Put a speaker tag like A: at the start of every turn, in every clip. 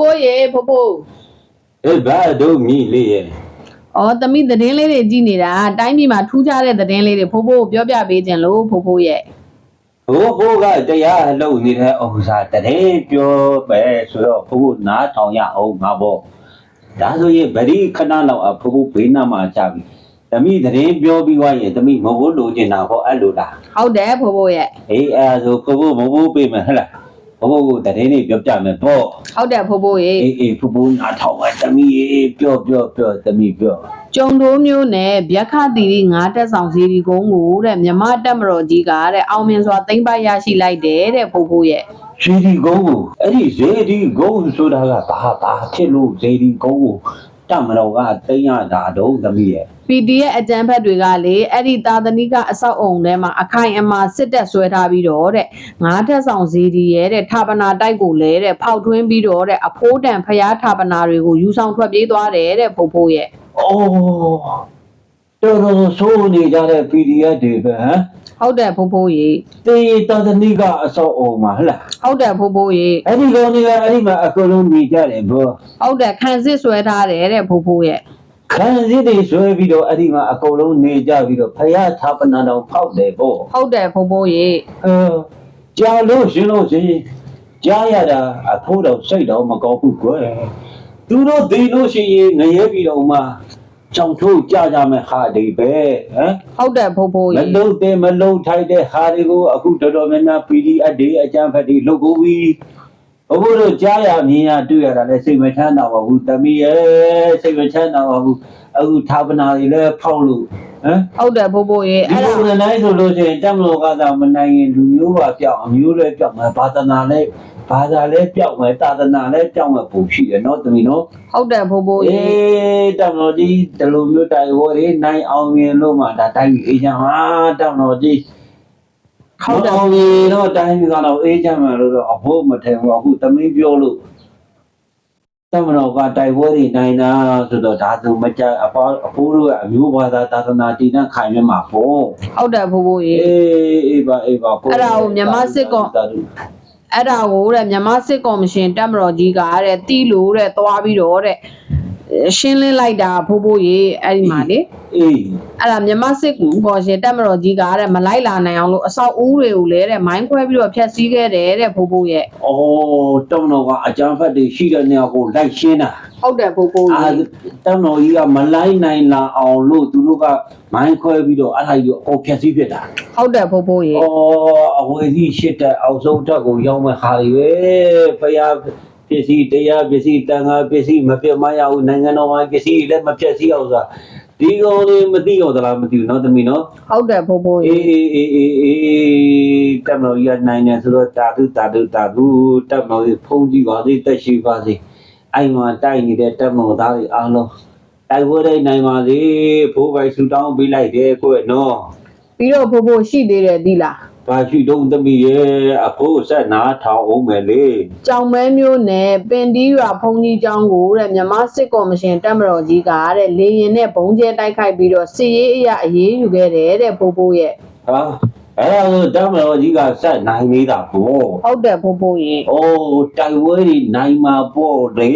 A: ဖိုးဖိုးရေဖိုးဖိုး
B: အေးဘာတို့မြည်လေးရဲ့
A: ဩသမီးသတင်းလေးတွေကြည့်နေတာတိုင်းပြည်မှာထူးခြားတဲ့သတင်းလေးတွေဖိုးဖိုးကိုပြောပြပေးခြင်းလို့ဖိုးဖိုးရဲ့
B: ဟိုဟိုကတရားလုံနေတဲ့ဥစ္စာတည်းပြောပဲဆိုတော့ဘုရားနားထောင်ရအောင်ငါပေါ့ဒါဆိုရင်ဗတိခဏလောက်အဘုရားဘေးနားမှာကြာပြီတမိသတင်းပြောပြီးွားရင်တမိမဟုတ်လို့ကျင်တာဟောအဲ့လိုလား
A: ဟုတ်တယ်ဖိုးဖိုးရဲ့
B: အေးအဲ့ဒါဆိုဘုရားမဟုတ်ပေးမယ်ဟဲ့လား ဘုရားကိုသတင်းလေးပြောပြမယ်ပေါ့
A: ဟုတ်တယ်ဖိုးဖိုးရေ
B: အေးအေးဘုရားနားထောင်ပါတမိအေးပြောပြောပြောတမိပြော
A: ကျုံတိုးမျိုးနဲ့ဗျက်ခတီရီငါးတက်ဆောင်စီဒီကုန်းကိုတဲ့မြမတက်မတော်ကြီးကတဲ့အောင်မြင်စွာသိမ့်ပိုက်ရရှိလိုက်တယ်တဲ့ဖိုးဖိုးရဲ့
B: ဇေဒီကုန်းကိုအဲ့ဒီဇေဒီကုန်းဆိုတာကဘာဘာဖြစ်လို့ဇေဒီကုန်းကို တမတော်ကသိမ်းရတာတော့တမိရဲ့
A: PDF အကြမ်းဖက်တွေကလေအဲ့ဒီသာသနိကအဆောက်အုံထဲမှာအခိုင်အမာစစ်တပ်ဆွဲထားပြီးတော့တဲ့ငါးထက်ဆောင်စီဒီရဲ့တဲ့ဌာပနာတိုက်ကိုလဲတဲ့ဖောက်ထွင်းပြီးတော့တဲ့အဖိုးတန်ဖျားဌာပနာတွေကိုယူဆောင်ထွက်ပြေးသွားတယ်တဲ့ဖိုးဖိုးရဲ့
B: အော်တော်တော်ဆိုးနေကြတဲ့ PDF တွေပဲဟမ်
A: ဟုတ်တယ်ဖိုးဖိုးရေ
B: တေတာသနိကအဆောက်အုံမှာဟဲ့လား
A: ဟုတ်တယ်ဖိုးဖိုးရေ
B: အဲ့ဒီကောင်တွေကအဲ့ဒီမှာအကုန်လုံးနေကြတယ်ဘော
A: ဟုတ်တယ်ခံစစ်ဆွဲထားတယ်တဲ့ဖိုးဖိုးရဲ့
B: ခံစည်းတွေဆွဲပြီးတော့အဲ့ဒီမှာအကုန်လုံးနေကြပြီးတော့ဖယားသာပနာတော်ဖောက်တယ်ဘော
A: ဟုတ်တယ်ဖိုးဖိုးရေ
B: အဲကြာလို့ရှင်လို့ရှင်ကြားရတာအဖိုးတော်စိတ်တော်မကောင်းဘူးကွယ်သူတို့ဒီလို့ရှိရင်ငရဲပြီးတော့မှ ကြောင်ထိုးကြကြမယ်ဟာဒီပဲဟမ်
A: ဟုတ်တယ်ဖိုးဖိုး
B: မ
A: ရေ
B: လုံးတဲ့မလုံးထိုက်တဲ့ဟာတွေကိုအခုတော်တော်များများ PDF အဒေအကြံဖက်တွေလုပ်ကုန်ပြီဘုဘတို့ကြားရမြင်ရတွေ့ရတာလည်းစိတ်မချမ်းသာပါဘူးတမီးရဲ့စိတ်မချမ်းသာပါဘူးအခုဌာပနာတွေလည်းဖောက်လို့ ဟမ်
A: ဟုတ်တယ်ဖိုးဖိုးရေ
B: ဒီ
A: အဲ့ဒါ
B: လိုနဲ့ဆိုလို့ရှိရင်တမလို့ကသာမနိုင်ရင်လူမျိုးပါပြောက်အမျိုးလည်းပြောက်မယ်ဘာသာနာလည်းဘာသာလည်းပြောက်မယ်သာသနာလည်းပြောက်မယ်ပုံရှိတယ်နော်တမီးနော်
A: ဟုတ်တယ်ဖိုးဖိုး
B: အေ
A: ရေး
B: တမလို့ဒီဒီလိုမျိုးတိုင်ဝေါ်တွေနိုင်အောင်မြင်လို့မှဒါတိုင်းပြီးအေးချမ်းပါတမလို့ဒီ
A: ဟုတ်တယ်
B: အောင်မြင်တော့တိုင်းပြီးတော့အေးချမ်းမှလို့တော့အဖို့မထင်ဘူးအခုတမီးပြောလို့ တမလို့ကတိုင်ဝေါ်တွေနိုင်တာဆိုတော့ဒါဆိုမကြအဖေအဖိုးတို့ကအမျိုးဘာသာသာသနာတည်တဲ့ခိုင်မြမှာပေါ့
A: ဟုတ်တယ်ဖိုးဖိုးရေ
B: အေးအေးပါအေးပါ
A: အဲ့ဒါကိုမြန်မာစစ်ကောင်အဲ့ဒါကိုတဲ့မြန်မာစစ်ကော်မရှင်တက်မတော်ကြီးကတဲ့တီးလို့တဲ့သွားပြီးတော့တဲ့ ရှင်းလင်းလိုက်တာဖိုးဖိုးရေအဲ့ဒီမှာလေ
B: အေး
A: အဲ့ဒါမြန်မာစစ်ကော်ရှင်တက်မတော်ကြီးကတဲ့မလိုက်လာနိုင်အောင်လို့အဆောက်အဦတွေကိုလည်းတဲ့မိုင်းခွဲပြီးတော့ဖျက်ဆီးခဲ့တယ်တဲ့ဖိုးဖိုးရဲ့
B: အော်တောင်းတော်ကအကြမ်းဖက်တွေရှိတဲ့နေရာကိုလိုက်ရှင်းတာ
A: ဟုတ်တယ်ဖိုးဖိုး
B: အာ
A: ရေ
B: တောင်းတော်ကြီးကမလိုက်နိုင်လာအောင်လို့သူတို့ကမိုင်းခွဲပြီးတော့အဲ့ဒါကြီးကိုအကုန်ဖျက်ဆီးပြစ်တာ
A: ဟုတ်တယ်ဖိုးဖိုးရေ
B: အော်အဝေးကြီးရှစ်တဲ့အောက်ဆုံးတက်ကိုရောက်မဲ့ဟာတွေပဲဖယား ပစ္စည်းတရားပစ္စည်းတန်ခါပစ္စည်းမပြတ်မရဘူးနိုင်ငံတော်မှာပစ္စည်းလည်းမပြတ်စီအောင်ဆိုတာဒီကောင်လေးမသိတော့သလားမသိဘူးနော်သမီးနော်
A: ဟုတ်တယ်ဘိုးဘိုး
B: အေးအေးအေးအေးအေးတက်မလို့ရနိုင်တယ်ဆိုတော့တာတုတာတုတာတုတက်မလို့ဖုံးကြည့်ပါသေးတက်ရှိပါသေးအဲ့မှာတိုက်နေတဲ့တက်မော်သားတွေအားလုံးတိုက်ပွဲတိုင်းနိုင်ပါစေဘိုးဘိုင်ဆူတောင်းပေးလိုက်တယ်ကိုယ့်နော်
A: ပြီးတော့ဘိုးဘိုးရှိသေးတယ်ဒီလား
B: ဘာရှိတုံးသမီးရဲ့အဖိုးဆက်နာထောင်အောင်မယ်လေ
A: ကြောင်မဲမျိုးနဲ့ပင်တီးရွာဖုန်ကြီးကျောင်းကိုတဲ့မြန်မာစစ်ကော်မရှင်တက်မတော်ကြီးကတဲ့လေရင်နဲ့ဘုံကျဲတိုက်ခိုက်ပြီးတော့စစ်ရေးအရာအရေးယူခဲ့တယ်တဲ့ဖိုးဖိုးရဲ့
B: ဟာအဲ့ဒါဆိုတက်မလို့ကြီးကဆက်နိုင်နေတာပေါ့
A: ဟုတ်တယ်ဖိုးဖိုးရေ
B: အိုးတိုက်ဝဲတွေနိုင်မှာပေါ့လေ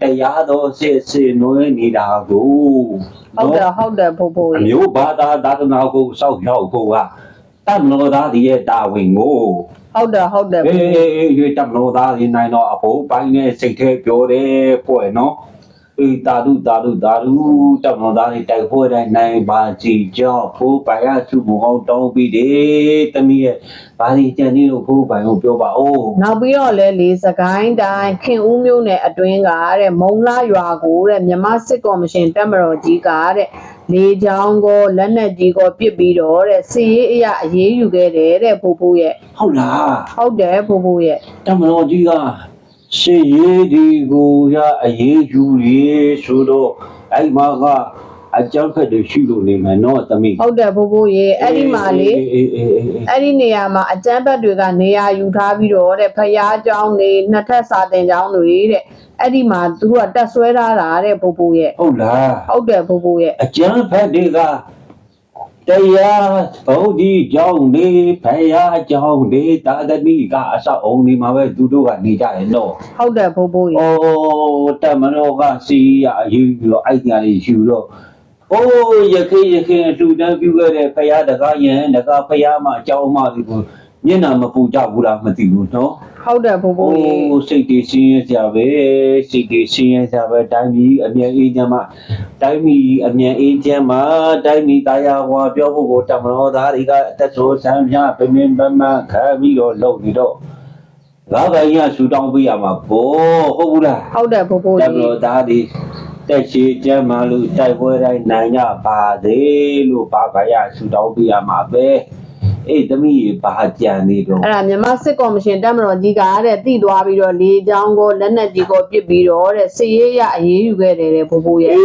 B: တရားတော်စစ်စစ်နွဲနေတာကို
A: ဟုတ်တယ်ဟုတ်တယ်ဖိုးဖိုး
B: အ
A: ရေ
B: မျိုးဘာသာသာသနာကိုစောက်ရောက်ဖို့က တမလို့သားဒီရဲ့တာဝန်ကို
A: ဟုတ်တယ်ဟုတ်တယ်
B: အေးအေးအေးရွေးတမလို့သားဒီနိုင်တော့အဖို့ပိုင်းနဲ့စိတ်ထဲပြောတယ်ကွယ်နော် အေးတာဒုတာဒုတာဒုတမလို့သားဒီတိုက်ပွဲတိုင်းနိုင်ပါကြည်ကြောင့်ဖို့ပိုင်ရစုမအောင်တောင်းပြီးတယ်တမီးရဲ့ဘာဒီကြံနေလို့ဖို့ပိုင်ကိုပြောပါဦး
A: နောက်ပြီးတော့လဲလေစကိုင်းတိုင်းခင်ဦးမျိုးနယ်အတွင်းကတဲ့မုံလာရွာကိုတဲ့မြန်မာစစ်ကော်မရှင်တက်မတော်ကြီးကတဲ့လေချောင်းကိုလက်နက်ကြီးကိုပစ်ပြီးတော့တဲ့စစ်ရေးအရာအရေးယူခဲ့တယ်တဲ့ဖိုးဖိုးရဲ့
B: ဟုတ်လား
A: ဟုတ်တယ်ဖိုးဖိုးရဲ့
B: တမတော်ကြီးက ရှေ့ရေးဒီကိုရအရေးယူရေဆိုတော့အဲ့မှာကအကြောင်းဖက်တွေရှိလို့နေမယ်နော်သမီး
A: ဟုတ်တယ်ဖိုးဖိုးရဲ့အဲ့ဒီမှာလေ
B: အေးအေးအေးအေး
A: အဲ့ဒီနေရာမှာအကျန်းဘက်တွေကနေရာယူထားပြီးတော့တဲ့ဖျားเจ้าတွေနှစ်ထပ်စာတင်เจ้าတွေတဲ့အဲ့ဒီမှာသူတို့ကတက်ဆွဲထားတာတဲ့ဖိုးဖိုးရဲ့
B: ဟုတ်လား
A: ဟုတ်တယ်ဖိုးဖိုးရဲ့
B: အကျန်းဖက်တွေက တရားဘုန်းကြီးကြောင့်နေဖယားကြောင့်နေတာသတိကအဆောက်အုံဒီမှာပဲသူတို့ကနေကြတယ်နော်
A: ဟုတ်တယ်ဘိုးဘိုး။ရေ
B: အိုးတမနောကစီရအယူပြီးတော့အိုက်ညာလေးယူတော့အိုးရခေရခေအတူတန်းပြုခဲ့တဲ့ဖယားတကားယံတကားဖယားမအကြောင်းမတွေကို မျက်နှာမပူကြဘူးလားမသိဘူးနော်။
A: ဟုတ်တယ်ဘိုးဘိုးရေိုး
B: စိတ်တွေရှင်းရကြပဲစိတ်တွေရှင်းရကြပဲတိုင်းပြည်အမြန်အေးချမ်းမှာတိုင်းပြည်အမြန်အေးချမ်းမှာတိုင်းပြည်တရားဝါပြောဖို့ကိုတမတော်သားတွေကအသက်ဆိုဆန်းပြပင်ပင်ပန်းပန်းခံပြီးတော့လုပ်နေတော့ငါးပိုင်းရဆူတောင်းပေးရမှာဘောဟုတ်ဘူးလား
A: ဟုတ်တယ်ဘိုးဘိုး
B: တ
A: ရေ
B: မတော်သားတွေတက်ရှိကြမ်းမှလို့တိုက်ပွဲတိုင်းနိုင်ကြပါသေးလို့ဘာကရဆူတောင်းပေးရမှာပဲ အေးတမိရေဘာကြံနေတော့
A: အဲ့ဒါမြမစစ်ကော်မရှင်တက်မတော်ကြီးကတဲ့တိသွားပြီးတော့လေးချောင်းကိုလက်နဲ့ကြီးကိုပြစ်ပြီးတော့တဲ့စည်ရရအေးယူခဲ့တယ်တဲ့ဘိုးဘိုးရဲ့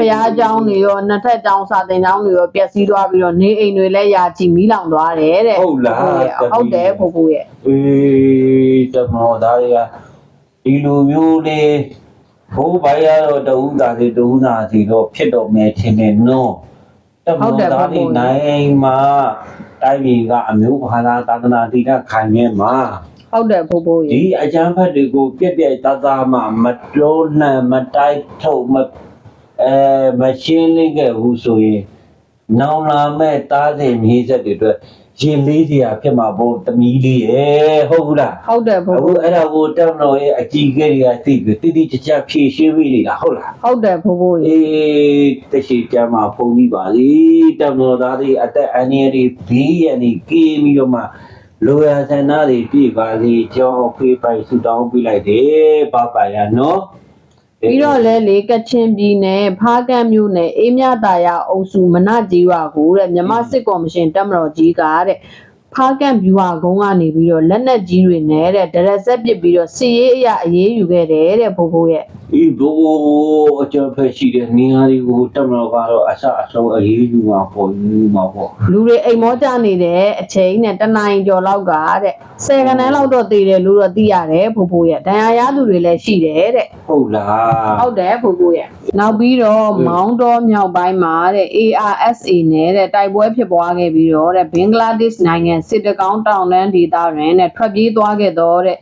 A: ဖျားချောင်းတွေရောနှစ်ထပ်ချောင်းစာတင်ချောင်းတွေရောပျက်စီးသွားပြီးတော့နေအိမ်တွေလည်းရာချီမီးလောင်သွားတယ်တဲ့
B: ဟုတ်လား
A: ဟုတ်တယ်ဘိုးဘိုးရဲ့
B: အေးတမောသားတွေကဒီလိုမျိုးလေးဘိုးဘိုင်းရတော့တဦးသားစီတဦးသားစီတော့ဖြစ်တော့မယ်ထင်တယ်နော် တမောသားတွေနိုင်မှာတိုင်းပြည်ကအမျိုးဘာသာသာသနာတည်တဲ့ခိုင်မြဲမှာ
A: ဟုတ်တယ်ဘိုးဘိုးရေ
B: ဒီအကြမ်းဖက်တွေကိုပြက်ပြက်သားသားမှမတွန်းလှန်မတိုက်ထုတ်မအဲမရှင်းလင်းခဲ့ဘူးဆိုရင်နောင်လာမဲ့တားစဉ်မြေးဆက်တွေအတွက် ရင်လေးစရာဖြစ်မှာပေါ့တမီးလေးရဲ့ဟုတ်ဘူးလား
A: ဟုတ်တယ်ဘိုး
B: အခု
A: ဘိုး
B: အဲ့ဒါကိုတက်မလို့ရဲ့အကြီးကလေးကသိပြီးတိတိကျကျဖြည့်ရှင်းပြီးနေတာဟုတ်လား
A: ဟုတ်တယ်ဘိုးဘိုးရေ
B: အေးတရှိကြမှာဖုန်ကြီးပါလေတက်မလို့သားလေးအသက်အန္တရာယ်တွေဘေးရန်တွေကင်းပြီးတော့မှလိုရဆန္ဒတွေပြည့်ပါစေကြောင်းဖေးပိုင်ဆူတောင်းပေးလိုက်တယ်ပပါရနော်
A: ပြီးတော့လဲလေကချင်ပြည်နယ်ဖားကန့်မြို့နယ်အေးမြတာယာအုပ်စုမနကြီးရွာကိုတဲ့မြန်မာစစ်ကော်မရှင်တက်မတော်ကြီးကတဲ့ ဖားကန့်ဗျူဟာကုန်းကနေပြီးတော့လက်နက်ကြီးတွေနဲ့တဲ့ဒရက်ဆက်ပစ်ပြီးတော့စစ်ရေးအရာအရေးယူခဲ့တယ်တဲ့ဘိုးဘိုးရဲ့
B: ဒီဘိုးအကျော်ဖက်ရှိတဲ့နေရာတွေကိုတက်မလို့ကတော့အဆအဆုံးအေးအေးယူမှာပေါ့ယူမှာပေါ့
A: လူတွေအိမ်မောကြနေတဲ့အချိန်နဲ့တနင်္ဂနွေကျော်လောက်ကတဲ့ဆယ်ကနန်းလောက်တော့တည်တယ်လို့တော့သိရတယ်ဘိုးဘိုးရဲ့ဒဏ်ရာရသူတွေလည်းရှိတယ်တဲ့
B: ဟုတ်လား
A: ဟုတ်တယ်ဘိုးဘိုးရဲ့နောက်ပြီးတော့မောင်းတော်မြောက်ပိုင်းမှာတဲ့ ARSA နဲ့တဲ့တိုက်ပွဲဖြစ်ပွားခဲ့ပြီးတော့တဲ့ဘင်္ဂလားဒေ့ရှ်နိုင်ငံစစ်တကောင်းတောင်တန်းဒေသတွင်တဲ့ထွက်ပြေးသွားခဲ့တော့တဲ့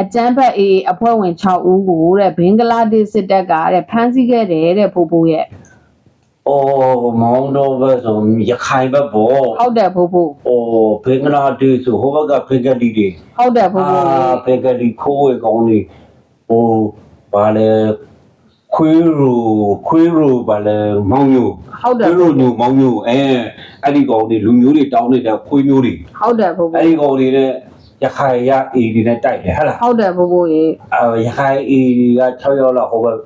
A: အကျန်းဖက် AA အဖွဲ့ဝင်6ဦးကိုတဲ့ဘင်္ဂလားဒေ့ရှ်စစ်တပ်ကတဲ့ဖမ်းဆီးခဲ့တယ်တဲ့ဘိုးဘိုးရဲ့
B: အော်မောင်တော်ပဲဆိုရခိုင်ဘက်ပေါ့
A: ဟုတ်တယ်ဘိုးဘိုး။
B: အိုးဘင်္ဂလားဒေ့ရှ်ဆိုဟိုဘက်ကဘင်္ဂလီတွေ
A: ဟုတ်တယ်ဘိုးဘိုး
B: အာဘင်္ဂလီခိုးဝေကောင်းတွေဟိုဘာလဲ ခွေးရူခွေးရူဘာလဲမောင်ညို
A: ဟုတ်တ
B: ခွေး
A: ယ်
B: ရူညိုမောင်ညိုအဲအဲ့ဒီကောင်တွေလူမျိုးတွေတောင်းနေတဲ့ခွေးမျိုးတွေ
A: ဟုတ်တယ်ဘိုးဘိုး
B: အဲ့ဒီကောင်တွေနဲ့ရခိုင်ရအေဒီနဲ့တိုက်တယ်ဟဟလား
A: ဟုတ်တယ်ဘိုးဘိုးရေ
B: အာရခိုင်အေဒီက6ရောက်လောက်ဟိုဘက်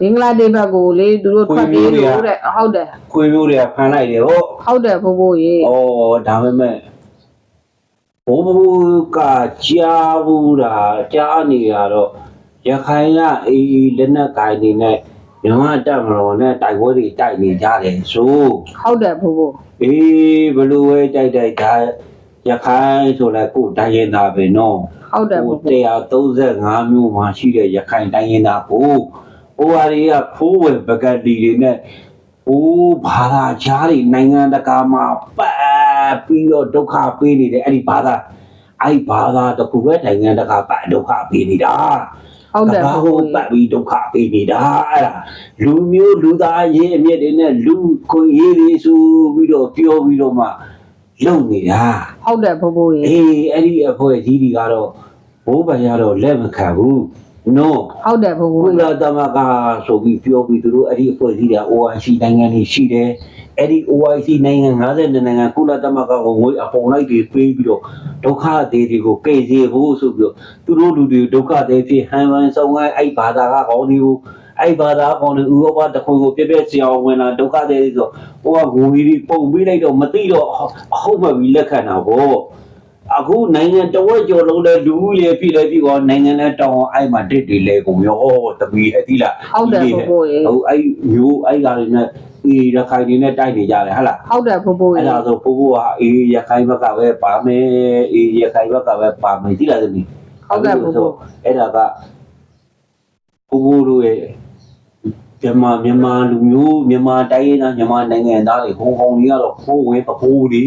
A: ဘင်္ဂလားဒေ့ရှ်ဘက်ကိုလေသူတို့ထွက်ပြေးလို့တဲ့ဟုတ်တယ်
B: ခွေးမျိုးတွေကဖမ်းလိုက်တယ်ဟုတ်
A: ဟုတ်တယ်ဘိုးဘိုးရေ။
B: အော်ဒါပေမဲ့ဘိုးဘိုးကကြားဘူးလားကြားနေရတော့ ရခိုင်ကအေးအေးလက်နက်ကိုင်နေနဲ့မြန်မာတပ်မတော်နဲ့တိုက်ပွဲတွေတိုက်နေကြတယ်ဆို
A: ဟုတ်တယ်ဘိုးဘိုး
B: အေးဘလို့ပဲတိုက်တိုက်ဒါရခိုင်ဆိုလဲကိုယ်တိုင်းရင်သားပဲနော်
A: ဟုတ်တယ်ဘိုးဘိုး
B: 135မျိုးမှာရှိတဲ့ရခိုင်တိုင်းရင်သားကိုဟိုဟာတွေကဖိုးဝယ်ပကတိတွေနဲ့။အိုးဘာသာခြားတွေနိုင်ငံတကာမှာပတ်ပြီးတော့ဒုက္ခပေးနေတယ်အဲ့ဒီဘာသာအဲ့ဒီဘာသာတစ်ခုပဲနိုင်ငံတကာပတ်ဒုက္ခပေးနေတာ
A: ဟုတ်တယ်
B: ကမ္ဘာ
A: ဘိုးဘိုး
B: ကိုပတ်ပြီးဒုက္ခပေးနေတာအဲ့ဒါလူမျိုးလူသားရေးအမြင့်တွေနဲ့လူကိုရေးတွေဆိုပြီးတော့ပြောပြီးတော့မှလုံနေတာ
A: ဟုတ်တယ်ဘိုးဘိုးရေ
B: အေးအဲ့ဒီအဖွဲ့ကြီးတွေကတော့ဘိုးဘရတော့လက်မခံဘူး နော်
A: ဟုတ်တယ်ဘိုးဘိုး
B: ကု
A: ရေ
B: လသမဂ္ဂဆိုပြီးပြောပြီးသူတို့အဲ့ဒီအဖွဲ့အစည်းတွေ OIC နိုင်ငံတွေရှိတယ်အဲ့ဒီ OIC နိုင်ငံ52နိုင်ငံကုလသမဂ္ဂကိုငွေအပုံလိုက်တွေပေးပြီးတော့ဒုက္ခသည်တွေကိုကယ်ဆယ်ဖို့ဆိုပြီးတော့သူတို့လူတွေဒုက္ခသည်ဖြစ်ဟန်ဝမ်ဆောင်အဲ့အဲ့ဘာသာကကောင်းတွေကိုအဲ့ဘာသာကောင်းတွေဥရောပတစ်ခုကိုပြည့်ပြည့်စအောင်ဝင်လာဒုက္ခသည်တွေဆိုဟိုကငွေတွေပုံပေးလိုက်တော့မသိတော့အဟုတ်မှပြီးလက်ခံတာဗော အခုနိုင်ငံတဝက်ကျော်လုံးလဲလူဦးရေပြည်လဲပြည်ကောနိုင်ငံလဲတောင်းအောင်အဲ့မှာတစ်တွေလဲကုန်ရောတမီအတိလား
A: ဟုတ်တယ်ဘိုးဘိုးရေ
B: ဟိုအဲ့မျိုးအဲ့ကလေးနဲ့အေးရခိုင်တွေနဲ့တိုက်နေကြတယ်ဟဟလား
A: ဟုတ်တယ်ဘိုးဘိုးရေ
B: အဲ့ဒါဆိုပို့ဖို့ဟာအေးရခိုင်ဘက်ကပဲပါမယ်အေးရခိုင်ဘက်ကပဲပါမယ်တိလားသမီး
A: ဟုတ်တယ်ဘိုးဘိုး
B: အဲ့ဒါကပို့ဖို့တို့ရဲ့ မြန်မာမြန်မာလူမျိုးမြန်မာတိုင်းရင်းသားမြန်မာနိုင်ငံသားတွေဟိုကောင်ကြီးကတော့ခိုးဝင်ပပိုးဒီ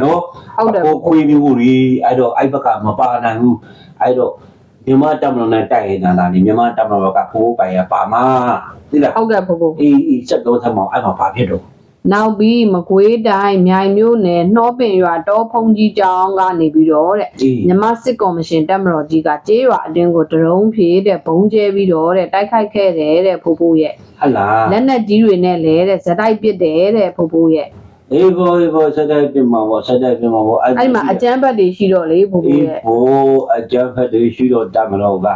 B: နော်
A: ဟုတ်တယ်
B: ကိုခွေးမျိုးတွေအဲ့တော့အဲ့ဘက်ကမပါနိုင်ဘူးအဲ့တော့မြန်မာတမန်တော်နဲ့တိုက်ရင်လာနေမြန်မာတမန်တော်ကကိုယ်ပိုင်ရပါမှာသိလား
A: ဟုတ်ကဲ့ဖို့ဖို့
B: အေးအေးစက်တော်သမောင်အဲ့မှာဘာဖြစ်တော့
A: နောက်ပြီးမကွေးတိုင်းမြိုင်မြို့နယ်နှောပင်ရွာတောဖုန်ကြီးကျောင်းကနေပြီးတော့တဲ့
B: အေး
A: မြမစစ်ကော်မရှင်တက်မတော်ကြီးကကျေးရွာအတွင်းကိုဒရုန်းဖြေတဲ့ဘုံကျဲပြီးတော့တဲ့တိုက်ခိုက်ခဲ့တယ်တဲ့ဖိုးဖိုးရဲ့
B: ဟလာ
A: လက်နက်ကြီးတွေနဲ့လဲတဲ့ဇက်တိုက်ပစ်တယ်တဲ့ဖိုးဖိုးရဲ့
B: အေးဘောအေးဘောစက်တိုက်ပြင်မှာဘောစက်တိုက်ပြင်မှာဘော
A: အဲ့မှာအကျန်းဘက်တွေရှိတော့လေဖိုးဖိုး
B: အေး
A: ရဲ့
B: ဘောအကြမ်းဖက်တွေရှိတော့တမတော်က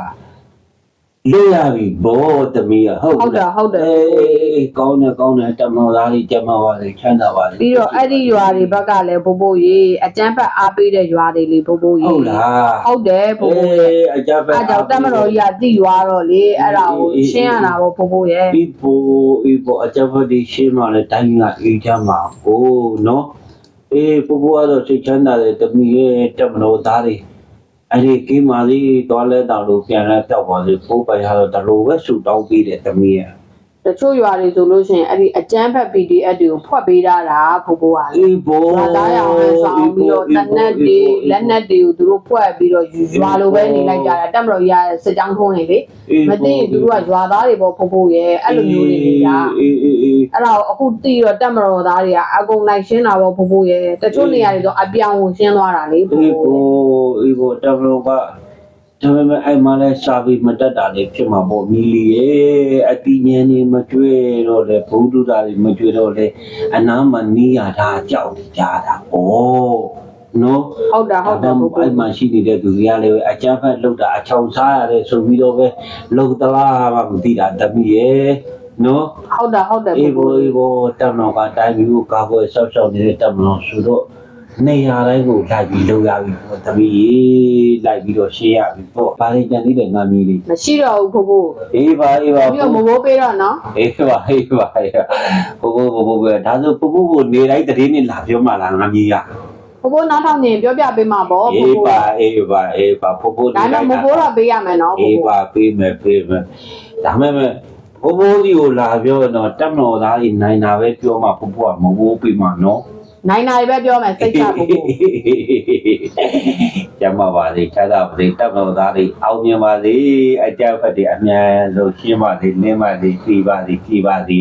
B: လွတ်ရပြီဘောတမီးဟုတ်
A: ဟုတ်တယ်ဟုတ်တယ်
B: အေးအေးကောင်းတယ်ကောင်းတယ်တမတော်သားလေးကျမပါလေချမ်းသာပါလေ
A: ပြီးတော့အဲ့ဒီရွာတွေဘက်ကလည်းဖိုးဖိုးရေအကျန်းဘက်အားပေးတဲ့ရွာတွေလေဖိုးဖိုးရေ
B: ဟုတ်လား
A: ဟုတ်တယ်ဖိုးဖိုးရဲ့
B: အေးအကြမ်းဖက်
A: အဲ့ကြောင့်တက်မတော်ကြီးကတိရွာတော့လေအဲ့ဒါကိုရှင်းရတာပေါ့ဖိုးဖိုးရဲ့
B: ဒီဘောဒီဘောအကြမ်းဖက်တွေရှင်းမှလည်းတိုင်းကအေးချမ်းပါကိုနော်အေးပူပူကတော့စိတ်ချမ်းသာတယ်တမီးရဲ့တမတော်သားတွေ အဲ့ဒီကိမာလေးတော်လဲတောင်လို့ပြန်လဲတောက်ပါလေဖိုးပိုင်ရတော့ဒီလိုပဲဆူတောင်းပြီးတယ်တမီးရဲ့
A: တချို့ရွာတွေဆိုလို့ရှိရင်အဲ့ဒီအကျန်းဖက် PDF တွေကိုဖွက်ပေးတာတာဖိုးဖိုးကလေ
B: အေးဘော
A: ရွာသားရအောင်လဲဆောင်ပြီးတော့တနက်တွေလက်နက်တွေကိုသူတို့ဖွက်ပြီးတော့ရွာလိုပဲနေလိုက်ကြတာတက်မတော်ကြီးကစစ်ကြောင်းထုံးနေလေမသိရင်သူတို့ကရွာသားတွေပေါ့ဖိုးဖိုးရဲ့အဲ့လိုမျိုးတွေနေတာ
B: အေးအေးအေး
A: အဲ့ဒါကိုအခုတီးတော့တက်မတော်သားတွေကအကုန်လိုက်ရှင်းတာပေါ့ဖိုးဖိုးရဲ့တချို့နေရာတွေတော့အပြောင်ကိုရှင်းသွားတာလေဖိုး
B: အေး
A: ဖိုး
B: ဘော အေးဘောတမတော်ကဒါပေမဲ့အဲ့မှာလဲစာပြီးမတက်တာလေးဖြစ်မှာပေါ့မီလီရဲ့အတိညာဉ်နေမကျွေးတော့လေဘုဒ္ဓတာတွေမကျွေးတော့လေအနားမှာနီးရတာကြောက်ကြတာဩနော်
A: ဟုတ်တာဟုတ်တယ်ဖိုးဖိုး
B: အဲ့မှာရှိနေတဲ့သူတွေကလည်းအကြမ်းဖက်လုပ်တာအချောင်စားရတယ်ဆိုပြီးတော့ပဲလုံတလားမှမသိတာတမီးရဲ့နော်
A: ဟုတ်တာဟုတ်တယ်
B: အေး
A: ဖိုး
B: ဘော
A: ဖိုး
B: အေးဘောတမတော်ကတိုင်းပြီးကိုကာကွယ်ဆောက်ရှောက်နေတဲ့တမတော်ဆိုတော့ နေရာတိုင်းကိုလိုက်ပြီးလုပ်ရပြီပေါ့တမီးရေလိုက်ပြီးတော့ရှင်းရပြီပေါ့ဘာလေးကြံသေးတယ်ငါမီးလေး
A: မရှိတော့ဘူးဖိုးဖိုး
B: အေးပါအေးပါ
A: ပြီးတော့မမိုးပေးတော့နော်
B: အေးပါအေးပါအေးပါဘိုးဘိုးဘိုးဘိုးဒါဆိုပူပူကိုနေတိုင်းတည်းနေလာပြောမှလားငါမီးရ
A: ဖိုးဖိုးနားထောင်နေပြောပြပေးမှာပေါ့ဖိုး
B: အေး
A: ဖိုး
B: ပါအေးပါအေးပါပူပူ
A: ဒါနဲ့မဖိုးတော့ပေးရမယ်နော်ဖိုး
B: အေး
A: ဖိုး
B: ပါပေးမယ်ပေးမယ်ဒါမဲ့မဲ့ဘိုးဘိုးကြီးကိုလာပြောတော့တက်မတော်သားကြီးနိုင်တာပဲပြောမှပူပူကမဘိုးပေးမှနော်
A: နိုင်နိုင်ပဲပြောမယ်စိတ်ချဖိုးဖိုး
B: ကျမ်းပါပါစေချမ်းသာပါစေတက်မတော်သားတွေအောင်မြင်ပါစေအကြောက်ဖက်တွေအမြန်ဆုံးရှင်းပါစေလင်းပါစေကြည်ပါစေကြည်ပါစေ